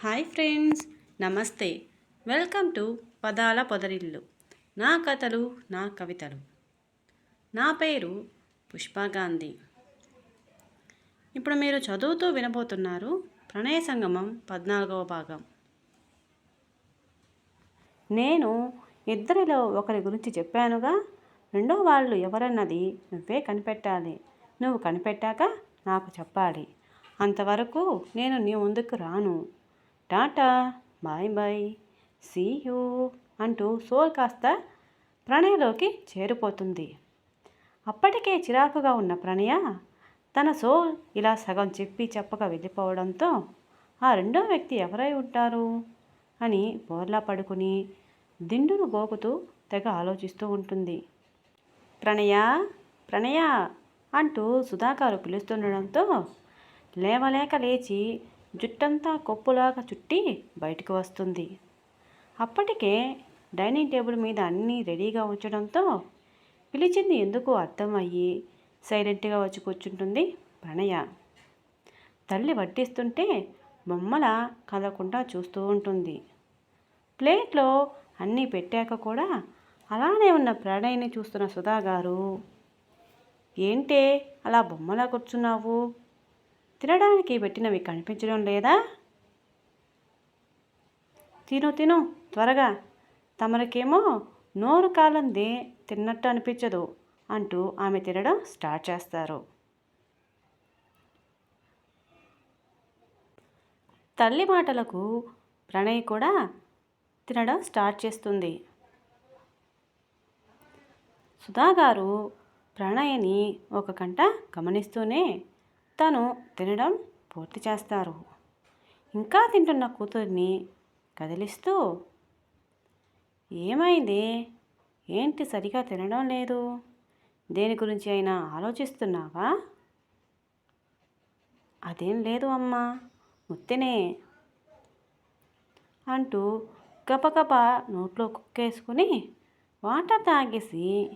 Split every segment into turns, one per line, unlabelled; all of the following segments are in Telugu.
హాయ్ ఫ్రెండ్స్ నమస్తే. వెల్కమ్ టు పదాల పొదరిల్లు. నా కథలు నా కవితలు. నా పేరు పుష్పగాంధీ ఇప్పుడు మీరు చదువుతూ వినబోతున్నారు ప్రణయ సంగమం పద్నాలుగవ భాగం. నేను ఇద్దరిలో ఒకరి గురించి చెప్పానుగా రెండో వాళ్ళు ఎవరన్నది నువ్వే కనిపెట్టాలి. నువ్వు కనిపెట్టాక నాకు చెప్పాలి. అంతవరకు నేను నీ ముందుకు రాను. Tata bye bye see you అంటూ సోల్ కాస్త ప్రణయలోకి చేరిపోతుంది. అప్పటికే చిరాకుగా ఉన్న ప్రణయ తన సోల్ ఇలా సగం చెప్పి చెప్పక వెళ్ళిపోవడంతో ఆ రెండో వ్యక్తి ఎవరై ఉంటారు? అని బోర్లా పడుకుని దిండును గోకుతూ తెగ ఆలోచిస్తూ ఉంటుంది. ప్రణయ ప్రణయ అంటూ సుధాకారు పిలుస్తుండడంతో లేవలేక లేచి జుట్టంతా కొప్పులాగా చుట్టి బయటకు వస్తుంది. అప్పటికే డైనింగ్ టేబుల్ మీద అన్నీ రెడీగా ఉంచడంతో పిలిచింది ఎందుకు అర్థమయ్యి సైలెంట్గా వచ్చి కూర్చుంటుంది ప్రణయ. తల్లి వడ్డిస్తుంటే బొమ్మల కదలకుండా చూస్తూ ఉంటుంది. ప్లేట్లో అన్నీ పెట్టాక కూడా అలానే ఉన్న ప్రణయ్ని చూస్తున్న సుధా గారు ఏంటే అలా బొమ్మలా కూర్చున్నావు? తినడానికి పెట్టినవి కనిపించడం లేదా? తిను తిను. త్వరగా. తమరికేమో నోరు కాలంది తిన్నట్టు అనిపించదు అంటూ ఆమె తినడం స్టార్ట్ చేస్తారు. తల్లి మాటలకు ప్రణయ్ కూడా తినడం స్టార్ట్ చేస్తుంది. సుధాగారు ప్రణయని ఒక కంట గమనిస్తూనే తను తినడం పూర్తి చేస్తారు. ఇంకా తింటున్న కూతుర్ని కదిలిస్తూ ఏమైంది? ఏంటి సరిగా తినడం లేదు? దేని గురించి అయినా ఆలోచిస్తున్నావా? అదేం లేదు అమ్మా ముత్తినే అంటూ గపగప నోట్లో కుక్కేసుకుని వాటర్ తాగేసి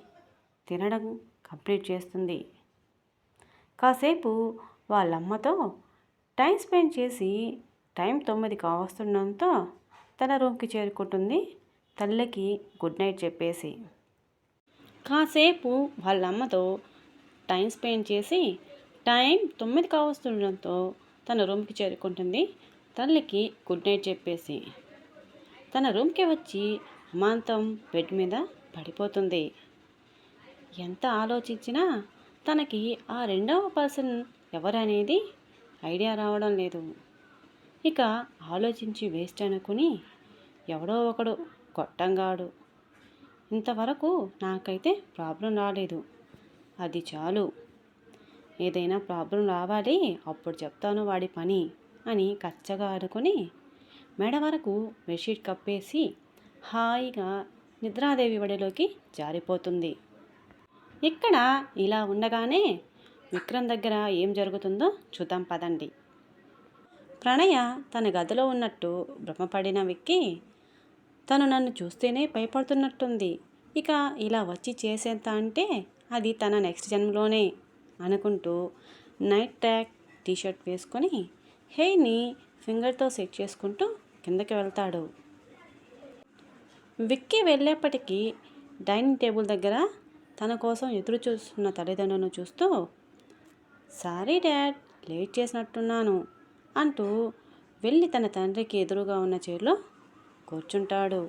తినడం కంప్లీట్ చేస్తుంది. కాసేపు వాళ్ళమ్మతో టైం స్పెండ్ చేసి టైం తొమ్మిది కావస్తుండడంతో తన రూమ్కి చేరుకుంటుంది తల్లికి గుడ్ నైట్ చెప్పేసి. కాసేపు వాళ్ళమ్మతో టైం స్పెండ్ చేసి టైం తొమ్మిది కావస్తుండడంతో తన రూమ్కి చేరుకుంటుంది తల్లికి గుడ్ నైట్ చెప్పేసి. తన రూమ్కి వచ్చి అమాంతం బెడ్ మీద పడిపోతుంది. ఎంత ఆలోచించినా తనకి ఆ రెండవ పర్సన్ ఎవరనేది ఐడియా రావడం లేదు. ఇక ఆలోచించి వేస్ట్ అనుకుని ఎవడో ఒకడు గొట్టంగాడు. ఇంతవరకు నాకైతే ప్రాబ్లం రాలేదు. అది చాలు. ఏదైనా ప్రాబ్లం రావాలి అప్పుడు చెప్తాను వాడి పని అని కచ్చగా అనుకుని మెడ వరకు బెడ్షీట్ కప్పేసి హాయిగా నిద్రాదేవి వడిలోకి జారిపోతుంది. ఇక్కడ ఇలా ఉండగానే విక్రమ్ దగ్గర ఏం జరుగుతుందో చూద్దాం పదండి. ప్రణయ తన గదిలో ఉన్నట్టు భ్రమపడిన విక్కి తను నన్ను చూస్తేనే భయపడుతున్నట్టుంది. ఇక ఇలా వచ్చి చేసేంత అంటే అది తన నెక్స్ట్ జన్మలోనే అనుకుంటూ నైట్ ట్యాక్ టీషర్ట్ వేసుకొని హెయిని ఫింగర్తో సెట్ చేసుకుంటూ కిందకి వెళ్తాడు. విక్కి వెళ్ళేప్పటికీ డైనింగ్ టేబుల్ దగ్గర తన కోసం ఎదురు చూస్తున్న తల్లిదండ్రులను చూస్తూ సారీ డాడ్ లేట్ చేసినట్టున్నాను అంటూ వెళ్ళి తన తండ్రికి ఎదురుగా ఉన్న చైర్లో కూర్చుంటాడు.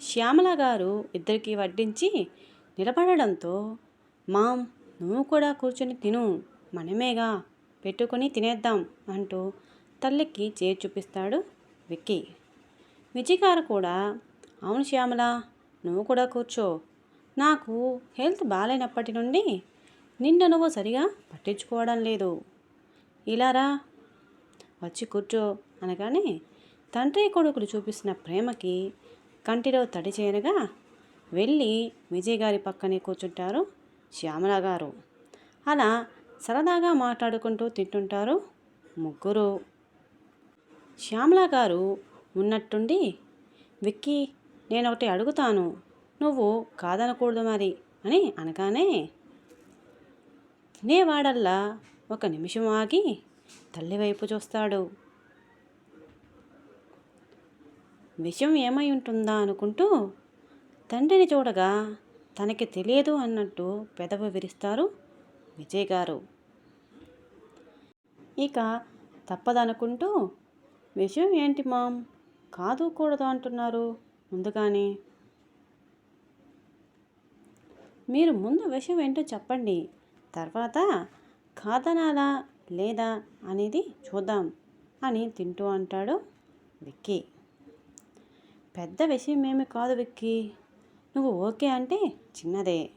శ్యామల గారు ఇద్దరికి వడ్డించి నిలబడడంతో మామ్ నువ్వు కూడా కూర్చొని తిను మనమేగా పెట్టుకొని తినేద్దాం అంటూ తల్లికి చేయి చూపిస్తాడు విక్కీ. విజయ్ గారు కూడా అవును శ్యామల నువ్వు కూడా కూర్చో నాకు హెల్త్ బాగాలేనప్పటి నుండి నిన్ను నువ్వు సరిగా పట్టించుకోవడం లేదు. ఇలారా? వచ్చి కూర్చో అనగానే తండ్రి కొడుకులు చూపిస్తున్న ప్రేమకి కంటిలో తడి చేయనగా వెళ్ళి విజయ్ గారి పక్కనే కూర్చుంటారు శ్యామల గారు. అలా సరదాగా మాట్లాడుకుంటూ తింటుంటారు ముగ్గురు. శ్యామల గారు ఉన్నట్టుండి విక్కీ నేను ఒకటి అడుగుతాను. నువ్వు కాదనకూడదు మరి అని అనగానే తినేవాడల్లా. ఒక నిమిషం ఆగి తల్లి వైపు చూస్తాడు. విషయం ఏమై ఉంటుందా అనుకుంటూ తండ్రిని చూడగా తనకి తెలియదు అన్నట్టు పెదవి విరిస్తారు విజయ్ గారు. ఇక తప్పదనుకుంటూ విషయం ఏంటి మామ్? కాదు కూడదు అంటున్నారు ముందుగానే. మీరు ముందు విషయం ఏంటో చెప్పండి. తర్వాత కాదనాలా లేదా అనేది చూద్దాం అని తింటూ అంటాడు విక్కీ. పెద్ద విషయం ఏమి కాదు విక్కీ. నువ్వు ఓకే అంటే చిన్నదే.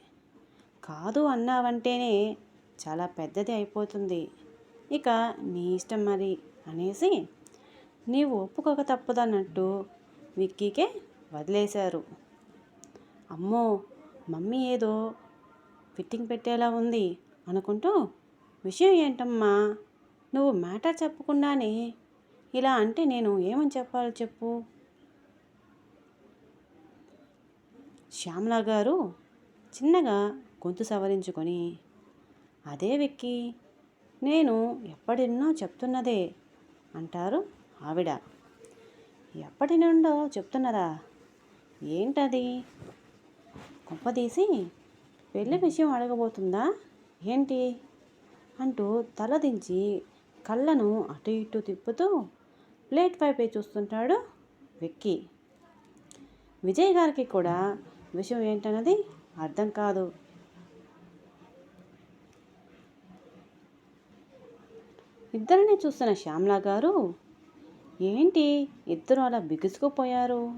కాదు అన్నావంటేనే చాలా పెద్దది అయిపోతుంది. ఇక నీ ఇష్టం మరి అనేసి నీవు ఒప్పుకోక తప్పదన్నట్టు విక్కీకే వదిలేశారు. అమ్మో మమ్మీ ఏదో ఫిట్టింగ్ పెట్టేలా ఉంది అనుకుంటూ విషయం ఏంటమ్మా? నువ్వు మ్యాటర్ చెప్పకుండానే ఇలా అంటే నేను ఏమని చెప్పాలో చెప్పు. శ్యామలా గారు చిన్నగా గొంతు సవరించుకొని అదే విక్కి నేను ఎప్పటిన్నో చెప్తున్నదే అంటారు ఆవిడ. ఎప్పటి నుండో చెప్తున్నదా? ఏంటది? కొంపదీసి పెళ్ళి విషయం అడగబోతుందా? ఏంటి? అంటూ తలదించి కళ్ళను అటు ఇటు తిప్పుతూ ప్లేట్ వైపే చూస్తుంటాడు విక్కీ. విజయ్ గారికి కూడా విషయం ఏంటన్నది అర్థం కాదు. ఇద్దరిని చూస్తున్న శ్యామ్లా గారు ఏంటి ఇద్దరు అలా బిగుసుకుపోయారు?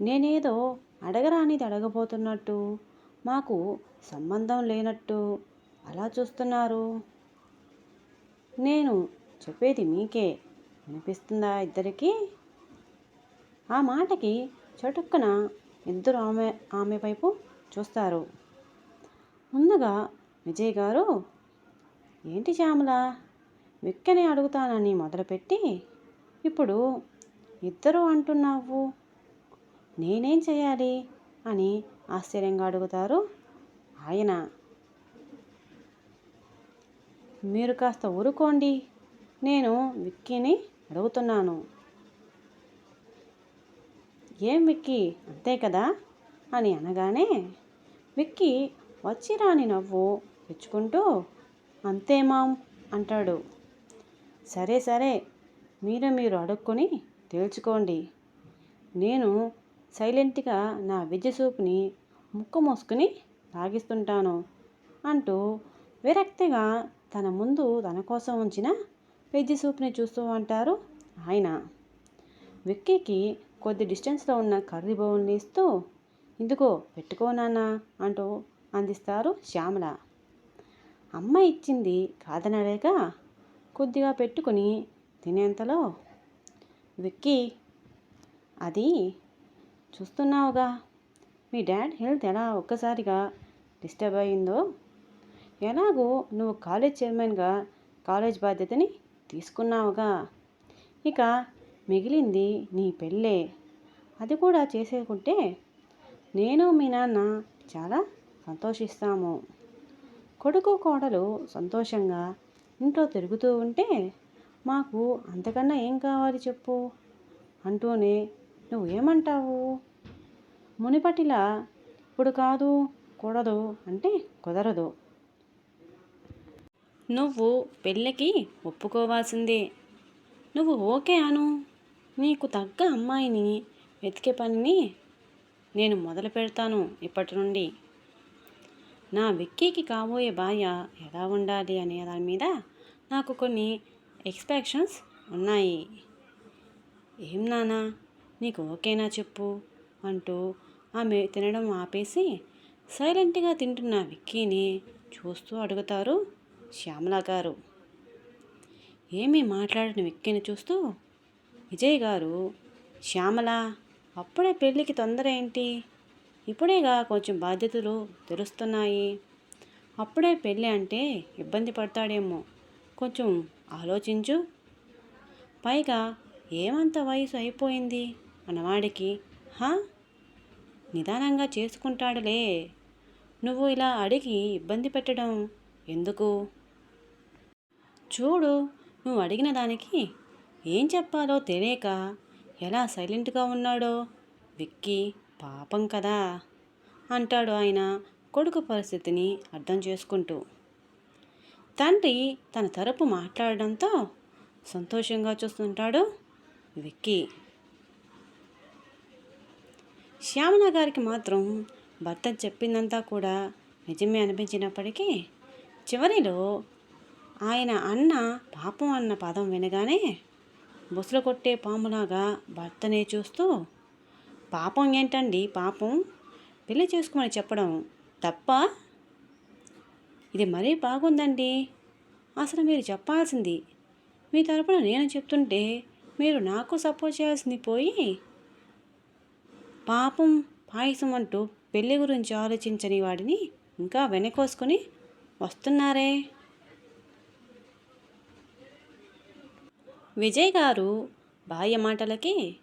నేనేదో అడగరానిది అడగబోతున్నట్టు మాకు సంబంధం లేనట్టు అలా చూస్తున్నారు. నేను చెప్పేది మీకే. వినిపిస్తుందా ఇద్దరికి? ఆ మాటకి చటుక్కున ఇద్దరు ఆమె ఆమె వైపు చూస్తారు. ముందుగా విజయ్ గారు ఏంటి శ్యామల? విక్కని అడుగుతానని మొదలుపెట్టి ఇప్పుడు ఇద్దరు అంటున్నావు. నేనేం చేయాలి? అని ఆశ్చర్యంగా అడుగుతారు ఆయన. మీరు కాస్త ఊరుకోండి నేను విక్కీని అడుగుతున్నాను. ఏం విక్కీ? అంతే కదా? అని అనగానే విక్కీ వచ్చి రాని నవ్వు తెచ్చుకుంటూ అంతే మామ్ అంటాడు. సరే సరే మీరు మీరు అడుక్కొని తేల్చుకోండి. నేను సైలెంట్గా నా విద్య సూప్ని ముక్కు మూసుకుని తాగిస్తుంటాను అంటూ విరక్తిగా తన ముందు తన కోసం ఉంచిన వెజ్ సూప్ని చూస్తూ అంటారు ఆయన. విక్కీకి కొద్ది డిస్టెన్స్లో ఉన్న కర్రీ బౌల్ని ఇస్తూ ఇందుకో పెట్టుకోనాన్నా అంటూ అందిస్తారు శ్యామల. అమ్మ ఇచ్చింది కాదనలేక కొద్దిగా పెట్టుకుని తినేంతలో విక్కీ అది చూస్తున్నావుగా. మీ డాడ్ హెల్త్ ఎలా ఒక్కసారిగా డిస్టర్బ్ అయిందో? ఎలాగో నువ్వు కాలేజ్ చైర్మన్గా కాలేజ్ బాధ్యతని తీసుకున్నావుగా. ఇక మిగిలింది నీ పెళ్ళే. అది కూడా చేసేకుంటే నేను మీ నాన్న చాలా సంతోషిస్తాము. కొడుకు కోడలు సంతోషంగా ఇంట్లో తిరుగుతూ ఉంటే మాకు అంతకన్నా ఏం కావాలి చెప్పు? అంటూనే నువ్వు ఏమంటావు మునిపటిలా ఇప్పుడు కాదు కూడదు అంటే కుదరదు. నువ్వు పెళ్ళికి ఒప్పుకోవాల్సిందే. నువ్వు ఓకే అను. నీకు తగ్గ అమ్మాయిని వెతికే పనిని నేను మొదలు పెడతాను ఇప్పటి నుండి నా విక్కీకి కాబోయే భార్య ఎలా ఉండాలి అనే దాని మీద నాకు కొన్ని ఎక్స్పెక్షన్స్ ఉన్నాయి. ఏం నానా నీకు ఓకేనా చెప్పు అంటూ ఆమె తినడం ఆపేసి సైలెంట్గా తింటున్న విక్కీని చూస్తూ అడుగుతారు శ్యామల గారు. ఏమీ మాట్లాడిన విక్కీని చూస్తూ విజయ్ గారు శ్యామల అప్పుడే పెళ్ళికి తొందర ఏంటి? ఇప్పుడేగా కొంచెం బాధ్యతలు తెలుస్తున్నాయి. అప్పుడే పెళ్ళి అంటే ఇబ్బంది పడతాడేమో. కొంచెం ఆలోచించు. పైగా ఏమంత వయసు అయిపోయింది? అన్నవాడికి హా నిదానంగా చేసుకుంటాడులే. నువ్వు ఇలా అడిగి ఇబ్బంది పెట్టడం ఎందుకు? చూడు నువ్వు అడిగిన దానికి ఏం చెప్పాలో తెలియక ఎలా సైలెంట్గా ఉన్నాడో. విక్కి పాపం కదా అంటాడు ఆయన కొడుకు పరిస్థితిని అర్థం చేసుకుంటూ. తండ్రి తన తరపు మాట్లాడడంతో సంతోషంగా చూస్తుంటాడు విక్కీ. శ్యామల గారికి మాత్రం భర్త చెప్పిందంతా కూడా నిజమే అనిపించినప్పటికీ చివరిలో ఆయన అన్న పాపం అన్న పదం వినగానే బుసలు కొట్టే పాములాగా భర్తనే చూస్తూ పాపం ఏంటండి? పాపం? పెళ్ళి చేసుకోమని చెప్పడం తప్ప? ఇది మరీ బాగుందండి. అసలు మీరు చెప్పాల్సింది. మీ తరపున నేను చెప్తుంటే మీరు నాకు సపోర్ట్ చేయాల్సింది పోయి పాపం పాయసం అంటూ పెళ్ళి గురించి ఆలోచించని వాడిని ఇంకా వెనకోసుకొని వస్తున్నారే. విజయ్ గారు భార్య మాటలకి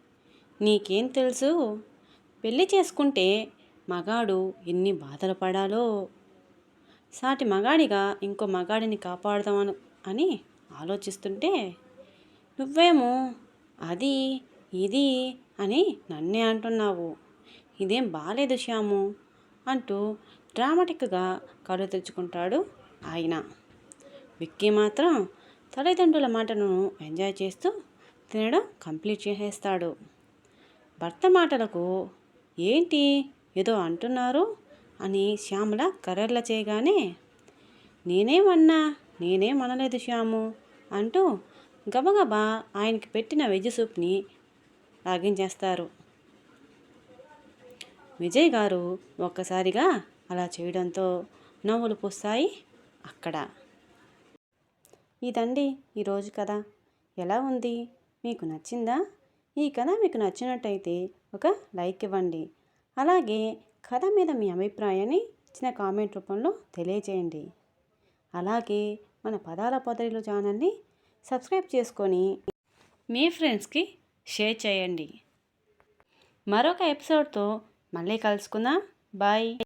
నీకేం తెలుసు? పెళ్ళి చేసుకుంటే మగాడు ఎన్ని బాధలు పడాలో? సాటి మగాడిగా ఇంకో మగాడిని కాపాడుదామను అని ఆలోచిస్తుంటే నువ్వేమో అది ఇది అని నన్నే అంటున్నావు. ఇదేం బాలేదు శ్యాము అంటూ డ్రామాటిక్గా కళ్ళు తెచ్చుకుంటాడు ఆయన. విక్కీ మాత్రం తల్లిదండ్రుల మాటను ఎంజాయ్ చేస్తూ తినడం కంప్లీట్ చేసేస్తాడు. భర్త మాటలకు ఏంటి ఏదో అంటున్నారు అని శ్యామల కర్రర్ల చేయగానే నేనేమన్నా నేనేమనలేదు శ్యాము అంటూ గబగబా ఆయనకి పెట్టిన వెజ్ సూప్ని లాగించేస్తారు విజయ్ గారు ఒక్కసారిగా అలా చేయడంతో నవ్వులు పూస్తాయి అక్కడ. ఇదండి ఈరోజు కథ ఎలా ఉంది? మీకు నచ్చిందా? ఈ కథ మీకు నచ్చినట్టయితే ఒక లైక్ ఇవ్వండి. అలాగే కథ మీద మీ అభిప్రాయాన్ని చిన్న కామెంట్ రూపంలో తెలియజేయండి. అలాగే మన పదాల పొదరిలో ఛానల్ని సబ్స్క్రైబ్ చేసుకొని మీ ఫ్రెండ్స్కి షేర్ చేయండి. మరొక ఎపిసోడ్తో మళ్ళీ కలుసుకుందాం. బాయ్.